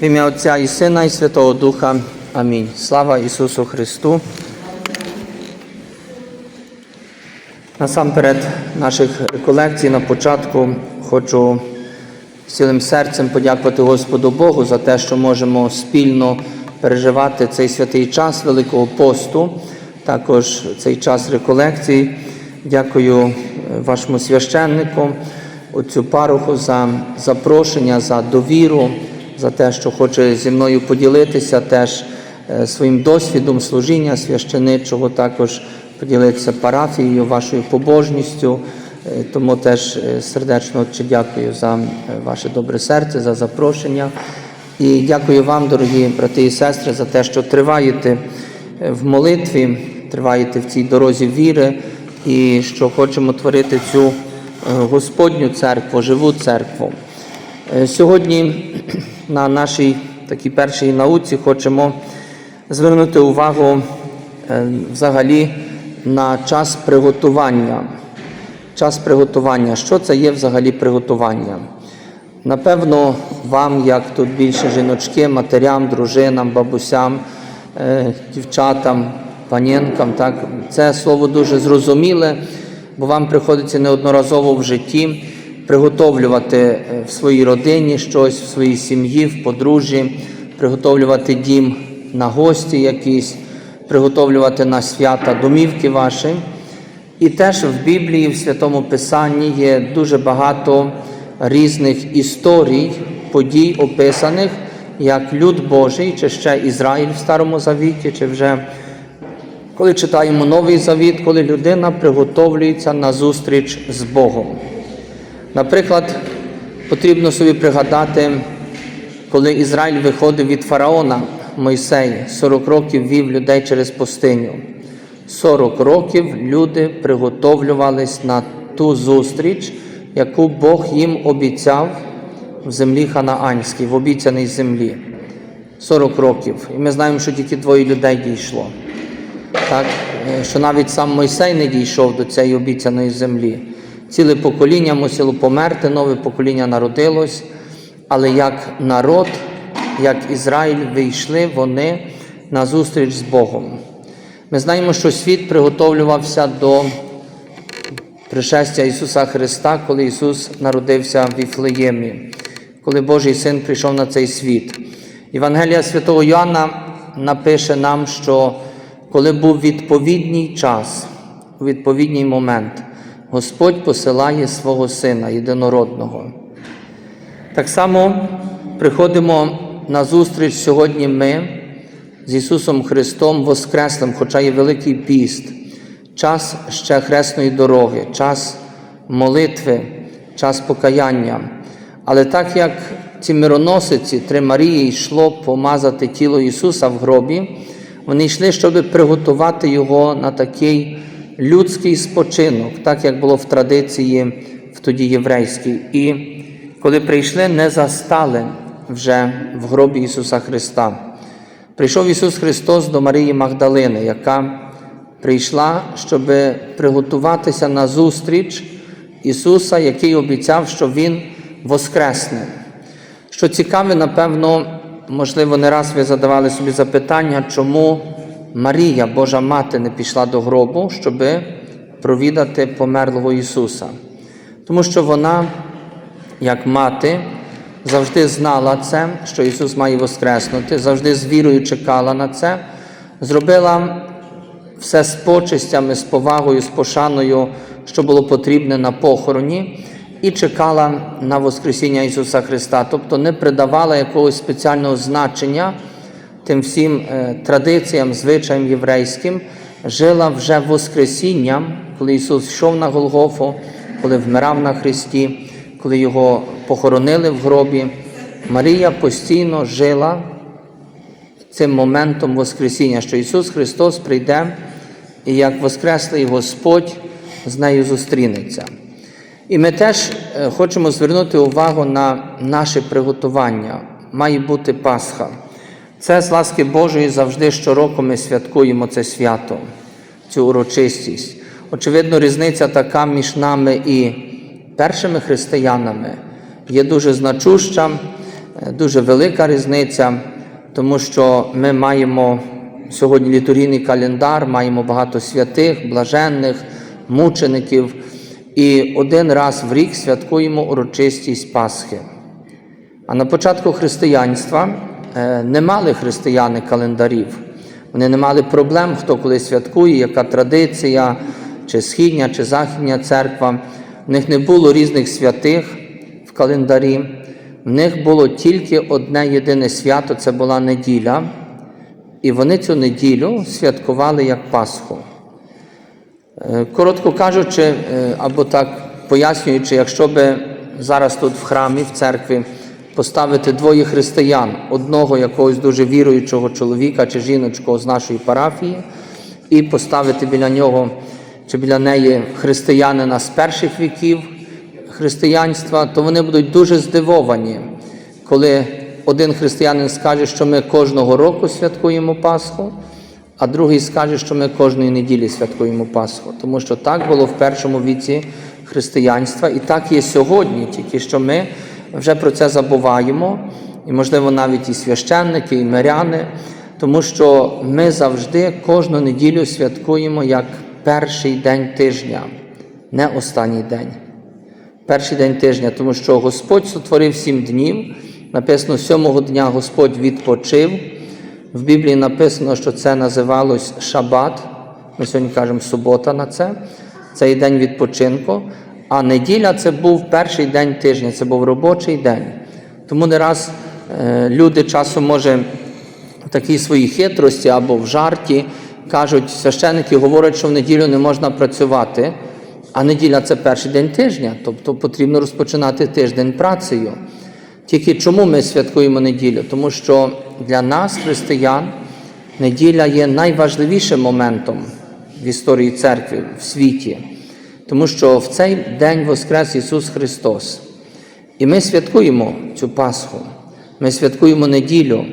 В ім'я Отця і Сина, і Святого Духа. Амінь. Слава Ісусу Христу. Насамперед наших реколекцій на початку хочу цілим серцем подякувати Господу Богу за те, що можемо спільно переживати цей святий час Великого посту, також цей час реколекцій. Дякую е, вашому священнику, отцю пароху за запрошення, за довіру, за те, що хоче зі мною поділитися теж е, своїм досвідом служіння священичого, також поділитися парафією, вашою побожністю. Е, Тому теж е, сердечно отче, дякую за ваше добре серце, за запрошення. І дякую вам, дорогі брати і сестри, за те, що триваєте в молитві, триваєте в цій дорозі віри і що хочемо творити цю Господню церкву, живу церкву. Сьогодні на нашій такій першій науці хочемо звернути увагу е, взагалі на час приготування. Час приготування. Що це є взагалі приготування? Напевно, вам, як тут більше жіночки, матерям, дружинам, бабусям, е, дівчатам, панінкам, так, це слово дуже зрозуміле, бо вам приходиться неодноразово в житті приготовлювати е, в своїй родині щось, в своїй сім'ї, в подружжі, приготовлювати дім на гості якісь, приготовлювати на свята домівки ваші. І теж в Біблії, в Святому Писанні є дуже багато різних історій, подій описаних, як люд Божий, чи ще Ізраїль в Старому Завіті, чи вже коли читаємо Новий Завіт, коли людина приготовлюється на зустріч з Богом. Наприклад, потрібно собі пригадати, коли Ізраїль виходив від фараона Мойсей, 40 років вів людей через пустиню. 40 років люди приготовлювались на ту зустріч, яку Бог їм обіцяв в землі Ханаанській, в обіцяній землі. 40 років. І ми знаємо, що тільки двоє людей дійшло. Так? е, Що навіть сам Мойсей не дійшов до цієї обіцяної землі. Ціле покоління мусило померти, нове покоління народилось. Але як народ, як Ізраїль вийшли вони на зустріч з Богом. Ми знаємо, що світ приготовлювався до пришестя Ісуса Христа, коли Ісус народився в Віфлеємі, коли Божий Син прийшов на цей світ. Євангелія святого Йоанна напише нам, що коли був відповідній час, у відповідній момент, Господь посилає свого Сина єдинородного. Так само приходимо на зустріч сьогодні ми з Ісусом Христом Воскреслим, хоча є Великий піст, час ще хресної дороги, час молитви, час покаяння. Але так як ці мироносиці, три Марії, йшло помазати тіло Ісуса в гробі, вони йшли, щоб приготувати Його на такий людський спочинок, так як було в традиції в тоді єврейській. І коли прийшли, не застали вже в гробі Ісуса Христа. Прийшов Ісус Христос до Марії Магдалини, яка прийшла, щоб приготуватися на зустріч Ісуса, який обіцяв, що Він воскресне. Що цікаве, напевно, можливо, не раз ви задавали собі запитання, чому Марія, Божа Мати, не пішла до гробу, щоб провідати померлого Ісуса. Тому що вона, як мати, завжди знала це, що Ісус має воскреснути, завжди з вірою чекала на це, зробила все з почестями, з повагою, з пошаною, що було потрібне на похороні, і чекала на Воскресіння Ісуса Христа, тобто не придавала якогось спеціального значення тим всім е, традиціям, звичаям єврейським, жила вже Воскресінням, коли Ісус йшов на Голгофу, коли вмирав на Христі, коли Його похоронили в гробі. Марія постійно жила цим моментом Воскресіння, що Ісус Христос прийде і як Воскреслий Господь з нею зустрінеться. І ми теж е, хочемо звернути увагу на наше приготування. Має бути Пасха. Це з ласки Божої завжди щороку ми святкуємо це свято, цю урочистість. Очевидно, різниця така між нами і першими християнами є дуже значуща. е, дуже велика різниця, тому що ми маємо сьогодні літургійний календар, маємо багато святих, блаженних, мучеників, і один раз в рік святкуємо урочистість Пасхи. А на початку християнства не мали християни календарів. Вони не мали проблем, хто коли святкує, яка традиція, чи східня, чи західня церква. В них не було різних святих в календарі. В них було тільки одне єдине свято це була неділя. І вони цю неділю святкували як Пасху. Е, Коротко кажучи, е, або так пояснюючи, якщо би зараз тут в храмі, в церкві поставити двоє християн, одного якогось дуже віруючого чоловіка чи жіночку з нашої парафії, і поставити біля нього чи біля неї християнина з перших віків християнства, то вони будуть дуже здивовані, коли один християнин скаже, що ми кожного року святкуємо Пасху, а другий скаже, що ми кожної неділі святкуємо Пасху. Тому що так було в першому віці християнства, і так є сьогодні, тільки що ми вже про це забуваємо, і, можливо, навіть і священники, і миряни, тому що ми завжди кожну неділю святкуємо як перший день тижня, не останній день. Перший день тижня, тому що Господь сотворив сім днів. Написано, сьомого дня Господь відпочив. В Біблії написано, що це називалось Шабат. Ми сьогодні кажемо субота на це. Це і день відпочинку. А неділя це був перший день тижня, це був робочий день. Тому не раз е, люди часом, може, в такій своїй хитрості або в жарті кажуть, священники говорять, що в неділю не можна працювати, а неділя це перший день тижня, тобто потрібно розпочинати тиждень працею. Тільки чому ми святкуємо неділю? Тому що для нас, християн, неділя є найважливішим моментом в історії церкви в світі, тому що в цей день Воскрес Ісус Христос. І ми святкуємо цю Пасху, ми святкуємо неділю,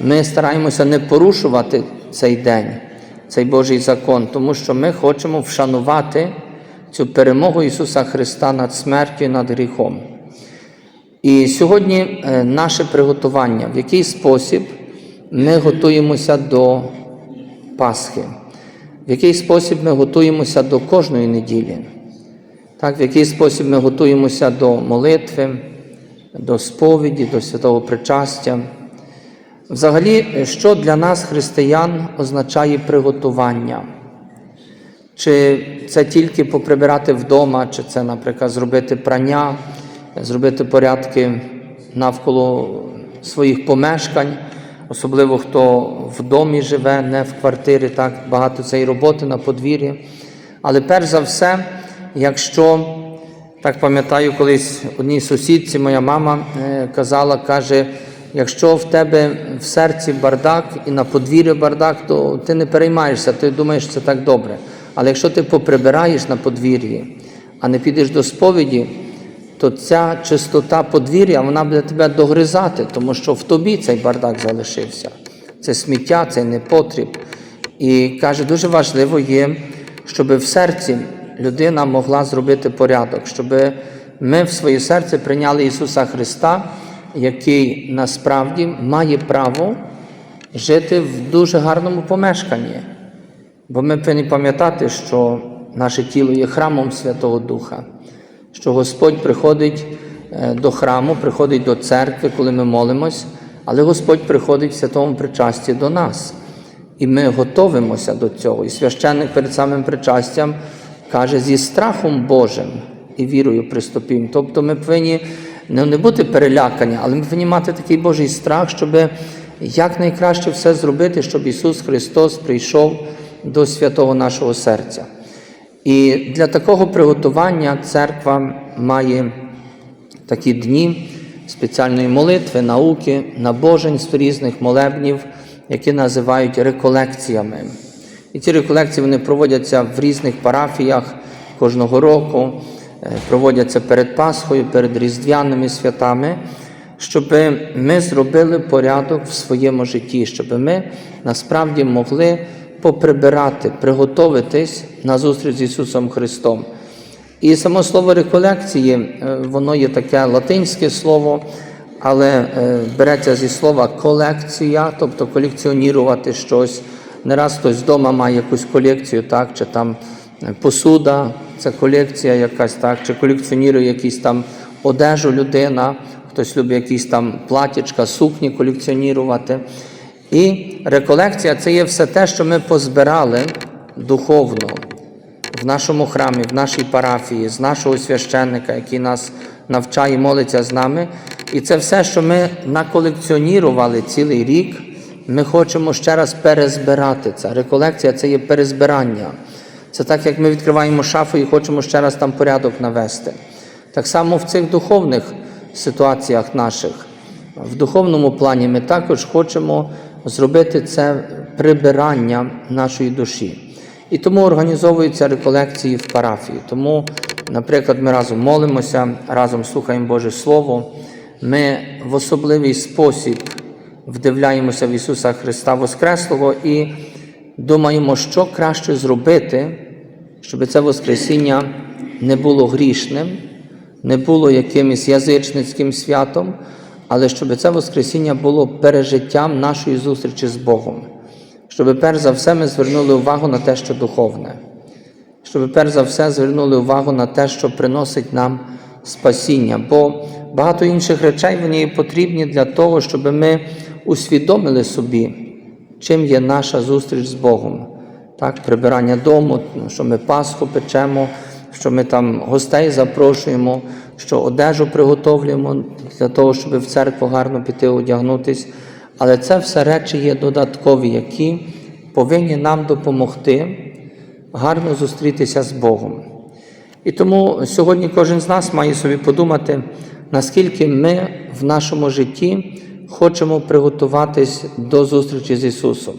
ми стараємося не порушувати цей день, цей Божий закон, тому що ми хочемо вшанувати цю перемогу Ісуса Христа над смертю і над гріхом. І сьогодні е, наше приготування, в який спосіб ми готуємося до Пасхи, в який спосіб ми готуємося до кожної неділі, так, в який спосіб ми готуємося до молитви, до сповіді, до святого причастя. Взагалі, що для нас, християн, означає приготування? Чи це тільки поприбирати вдома, чи це, наприклад, зробити прання, зробити порядки навколо своїх помешкань, особливо хто в домі живе, не в квартирі, так багато цієї роботи на подвір'ї. Але перш за все, якщо так пам'ятаю, колись одній сусідці моя мама е, казала, каже, якщо в тебе в серці бардак і на подвір'ї бардак, то ти не переймаєшся, ти думаєш, це так добре. Але якщо ти поприбираєш на подвір'ї, а не підеш до сповіді, то ця чистота подвір'я вона буде тебе догризати, тому що в тобі цей бардак залишився. Це сміття, це непотріб. І каже, дуже важливо є, щоб в серці людина могла зробити порядок, щоб ми в своє серце прийняли Ісуса Христа, який насправді має право жити в дуже гарному помешканні. Бо ми повинні пам'ятати, що наше тіло є храмом Святого Духа, що Господь приходить е, до храму, приходить до церкви, коли ми молимось, але Господь приходить в святому причасті до нас. І ми готовимося до цього. І священник перед самим причастям каже, зі страхом Божим і вірою приступім. Тобто ми повинні не не бути перелякані, але ми повинні мати такий Божий страх, щоб якнайкраще все зробити, щоб Ісус Христос прийшов до святого нашого серця. І для такого приготування церква має такі дні спеціальної молитви, науки, набоженств різних молебнів, які називають реколекціями. І ці реколекції вони проводяться в різних парафіях кожного року, е, проводяться перед Пасхою, перед Різдвяними святами, щоб ми зробили порядок в своєму житті, щоб ми насправді могли поприбирати, приготуватись на зустріч з Ісусом Христом. І само слово реколекції, е, воно є таке латинське слово, але е, береться зі слова колекція, тобто колекціонірувати щось. Не раз хтось вдома має якусь колекцію, так, чи там е, посуда, це колекція якась, так, чи колекціонує якісь там одежу людина, хтось любить якісь там платічка, сукні колекціонувати. І реколекція це є все те, що ми позбирали духовно в нашому храмі, в нашій парафії, з нашого священника, який нас навчає, молиться з нами. І це все, що ми наколекціонірували цілий рік, ми хочемо ще раз перезбирати це. Реколекція це є перезбирання. Це так, як ми відкриваємо шафу і хочемо ще раз там порядок навести. Так само в цих духовних ситуаціях наших. В духовному плані ми також хочемо зробити це прибирання нашої душі. І тому організовуються реколекції в парафії. Тому, наприклад, ми разом молимося, разом слухаємо Боже Слово. Ми в особливий спосіб вдивляємося в Ісуса Христа Воскреслого і думаємо, що краще зробити, щоб це Воскресіння не було грішним, не було якимось язичницьким святом, але щоб це Воскресіння було пережиттям нашої зустрічі з Богом. Щоб перш за все ми звернули увагу на те, що духовне, щоб перш за все звернули увагу на те, що приносить нам спасіння. Бо багато інших речей вони потрібні для того, щоб ми усвідомили собі, чим є наша зустріч з Богом. Так, Прибирання дому, що ми Пасху печемо, що ми там гостей запрошуємо, що одежу приготовлюємо для того, щоб в церкву гарно піти одягнутись. Але це все речі є додаткові, які повинні нам допомогти гарно зустрітися з Богом. І тому сьогодні кожен з нас має собі подумати, наскільки ми в нашому житті хочемо приготуватись до зустрічі з Ісусом,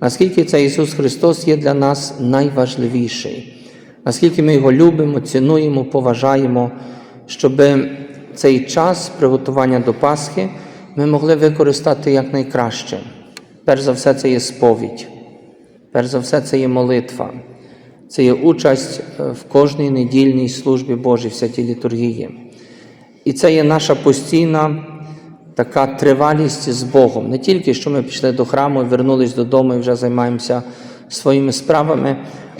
наскільки цей Ісус Христос є для нас найважливіший, наскільки ми Його любимо, цінуємо, поважаємо, щоб цей час приготування до Пасхи ми могли використати якнайкраще. Перш за все, це є сповідь, перш за все, це є молитва, це є участь в кожній недільній службі Божій в святій літургії. І це є наша постійна така тривалість з Богом. Не тільки що ми пішли до храму, вернулись додому і вже займаємося своїми справами,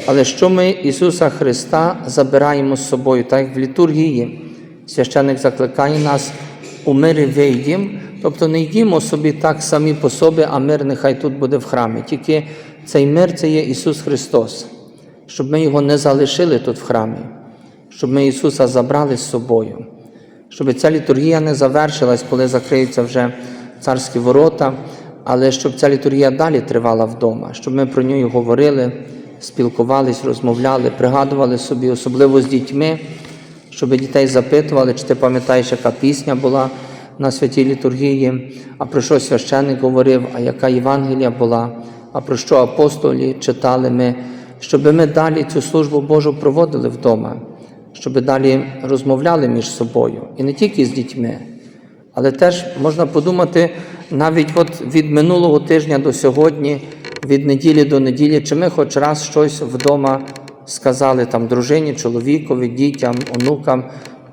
але що ми Ісуса Христа забираємо з собою, так як в літургії. Священник закликає нас у мирі вийдім, тобто не йдімо собі так самі по собі, а мир нехай тут буде в храмі. Тільки цей мир це є Ісус Христос, щоб ми Його не залишили тут в храмі, щоб ми Ісуса забрали з собою, щоб ця літургія не завершилась, коли закриються вже царські ворота, але щоб ця літургія далі тривала вдома, щоб ми про нього говорили, спілкувались, розмовляли, пригадували собі, особливо з дітьми щоб дітей запитували, чи ти пам'ятаєш, яка пісня була на святій літургії, а про що священник говорив, а яка Євангелія була, а про що апостолі читали ми, щоб ми далі цю службу Божу проводили вдома, щоб далі розмовляли між собою. І не тільки з дітьми, але теж можна подумати навіть от від минулого тижня до сьогодні, від неділі до неділі, чи ми хоч раз щось вдома сказали там дружині, чоловікові, дітям, онукам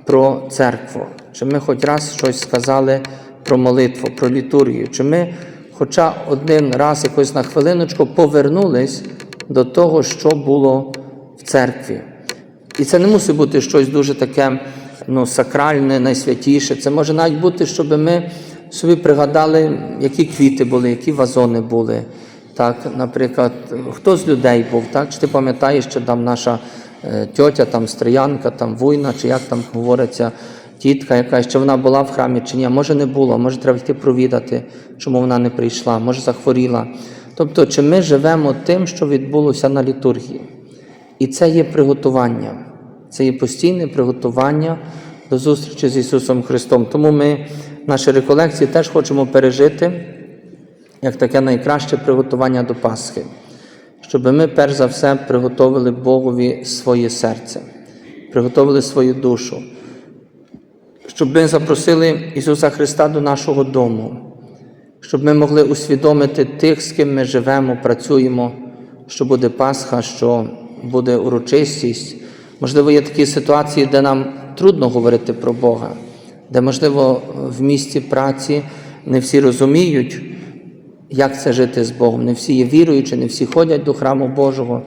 про церкву, чи ми хоч раз щось сказали про молитву, про літургію, чи ми, хоча один раз якось на хвилиночку повернулись до того, що було в церкві. І це не мусить бути щось дуже таке ну, сакральне, найсвятіше. Це може навіть бути, щоб ми собі пригадали, які квіти були, які вазони були. Так, Наприклад, хто з людей був, так? чи ти пам'ятаєш, що там наша е, тьотя, там стріянка, там вуйна, чи як там говориться, тітка якась, чи вона була в храмі, чи ні, може не було, може треба йти провідати, чому вона не прийшла, може захворіла. Тобто, чи ми живемо тим, що відбулося на літургії. І це є приготування, це є постійне приготування до зустрічі з Ісусом Христом. Тому ми наші реколекції теж хочемо пережити як таке найкраще приготування до Пасхи, щоб ми перш за все приготовили Богові своє серце, приготовили свою душу, щоб ми запросили Ісуса Христа до нашого дому, щоб ми могли усвідомити тих, з ким ми живемо, працюємо, що буде Пасха, що буде урочистість. Можливо, є такі ситуації, де нам трудно говорити про Бога, де, можливо, в місці праці не всі розуміють, як це жити з Богом. Не всі є віруючі, не всі ходять до храму Божого.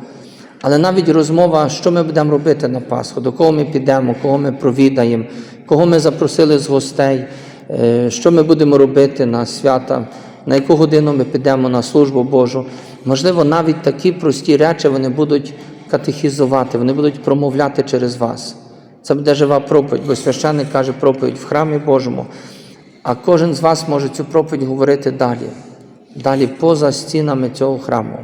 Але навіть розмова, що ми будемо робити на Пасху, до кого ми підемо, кого ми провідаємо, кого ми запросили з гостей, е, що ми будемо робити на свята, на яку годину ми підемо на службу Божу. Можливо, навіть такі прості речі вони будуть катехізувати, вони будуть промовляти через вас. Це буде жива проповідь, бо священник каже проповідь в храмі Божому. А кожен з вас може цю проповідь говорити далі, далі поза стінами цього храму.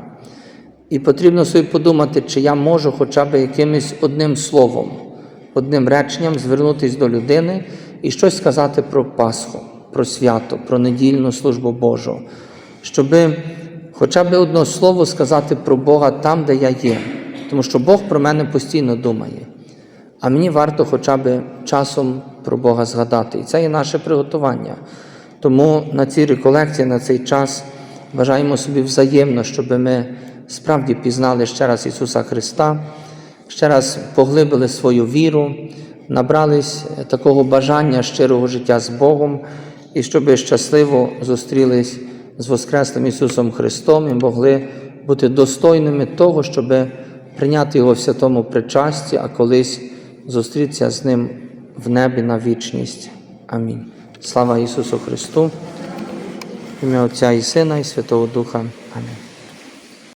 І потрібно собі подумати, чи я можу хоча б якимось одним словом, одним реченням звернутися до людини і щось сказати про Пасху, про свято, про недільну службу Божу, щоб хоча б одне слово сказати про Бога там, де я є. Тому що Бог про мене постійно думає. А мені варто хоча б часом про Бога згадати. І це є наше приготування. Тому на цій реколекції, на цей час бажаємо собі взаємно, щоб ми справді пізнали ще раз Ісуса Христа, ще раз поглибили свою віру, набрались такого бажання щирого життя з Богом, і щоб щасливо зустрілись з Воскреслим Ісусом Христом і могли бути достойними того, щоб прийняти Його в святому причасті, а колись зустрітися з Ним в небі на вічність. Амінь. Слава Ісусу Христу, ім'я Отця і Сина, і Святого Духа. Амінь.